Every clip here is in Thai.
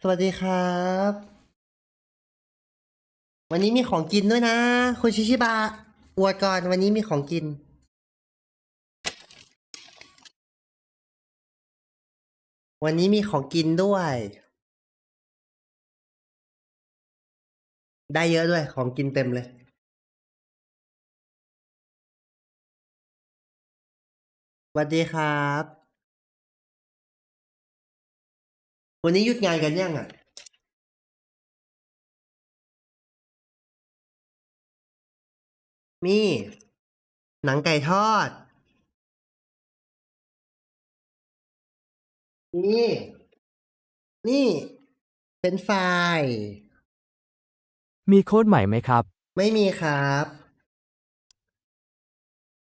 สวัสดีครับ วันนี้มีของกินด้วยนะ คุณชิชิบะอวดก่อนวันนี้มีของกิน วันนี้มีของกินด้วย ได้เยอะด้วยของกินเต็มเลย สวัสดีครับ วันนี้หยุดงานกันยังอะมีหนังไก่ทอด นี่ นี่ เป็นไฟรายมีโค้ดใหม่ไหมครับ ไม่มีครับ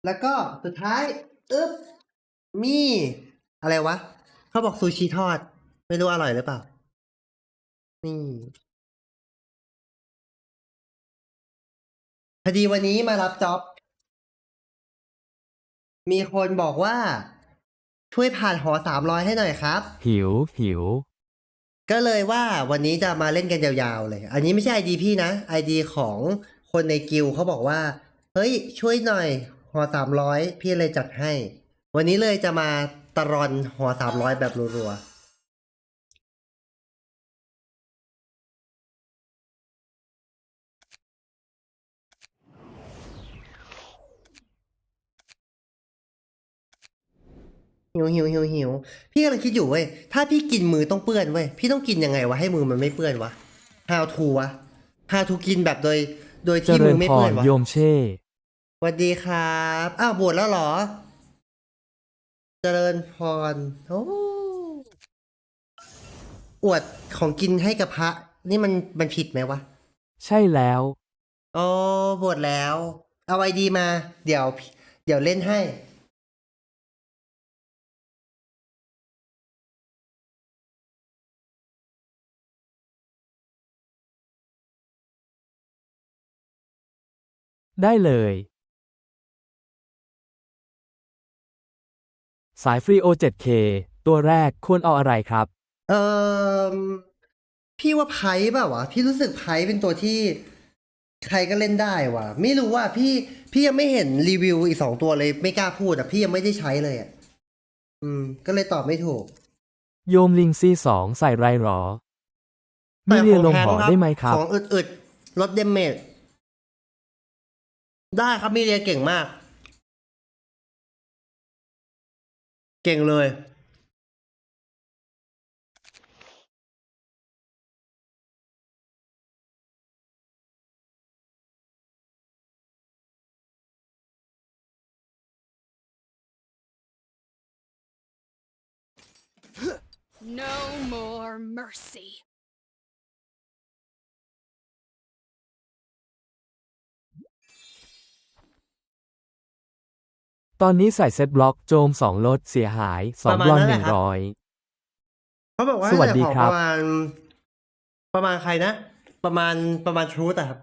แล้วก็สุดท้าย อึ๊บ มีอะไรวะ เขาบอกซูชิทอด ไม่รู้อร่อยหรือเปล่า นี่พอดีวันนี้มารับจ็อบ มีคนบอกว่า ช่วยผ่านหอสามร้อยให้หน่อยครับ หิวหิว ก็เลยว่าวันนี้จะมาเล่นกันยาวๆเลย อันนี้ไม่ใช่ไอดีพี่นะไอดีของคนในกิลด์เขาบอกว่า เฮ้ย ช่วยหน่อย หอสามร้อยพี่เลยจัดให้ วันนี้เลยจะมาตะรอนหอสามร้อยแบบรัวๆ หิวหิวหิวหิวพี่กำลังคิดอยู่เว้ยถ้าพี่กินมือต้องเปื้อนเว้ยพี่ต้องกินยังไงวะให้มือมันไม่เปื้อนวะ how to วะ how to กินแบบโดย โดยเจที่ริมืญอไม่พเปื้อรนวะโยมเช่สวัสดีครับอ้าวบวชแล้วเหรอ เจริญพรโอ้อวดของกินให้กับพระ นี่มันมันผิดไหมวะ ใช่แล้วอ๋อบวชแล้ว เอาไอดีมา เดี๋ยว เดี๋ยวเล่นให้ ได้เลย สายฟรีโอ 7K ตัวแรกควรเอาอะไรครับ เออพี่ว่าไพ่เปล่าวะ พี่รู้สึกไพ่เป็นตัวที่ใครก็เล่นได้วะไม่รู้ว่าพี่พี่ยังไม่เห็นรีวิวอีกสองตัวเลย ไม่กล้าพูดอะ พี่ยังไม่ได้ใช้เลยอะอืม ก็เลยตอบไม่ถูก โยมลิงซีสองใส่ไรหรอมีเรียนลงหอได้ไหมครับ ของอึดๆลดเดเมจ ได้ครับมีเรียเก่งมาก เก่งเลย No more mercy. ตอนนี้ใส่เซตบล็อกโจมสองลดเสียหายสอปงระมาณบลอนนั้นหแหนึ่ละงครับ ร้อย เขาบอกว่าสวัสดีของครับ ประมาณ ประมาณใครนะ ประมาณประมาณทรูตอะครับ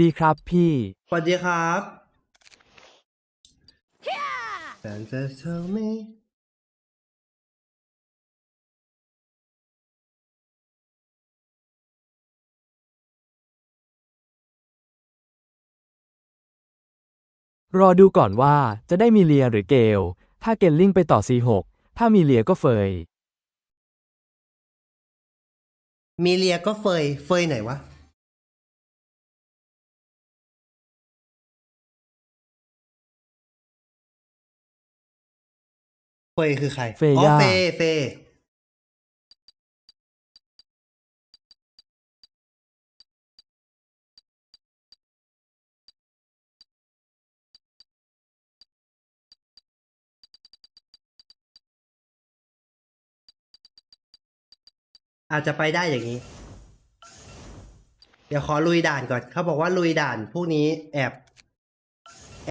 ดีครับพี่ สวัสดีครับ Santa told me รอดูก่อนว่าจะได้มีเลียหรือเกล ถ้าเกลลิงไปต่อ C6 ถ้ามีเลียก็เฟย มีเลียก็เฟย เฟยไหนวะ เฟยคือใคร เฟย่า อ๋อเฟยเฟยอาจจะไปได้อย่างนี้ เดี๋ยวขอลุยด่านก่อน เขาบอกว่าลุยด่านพวกนี้แอบ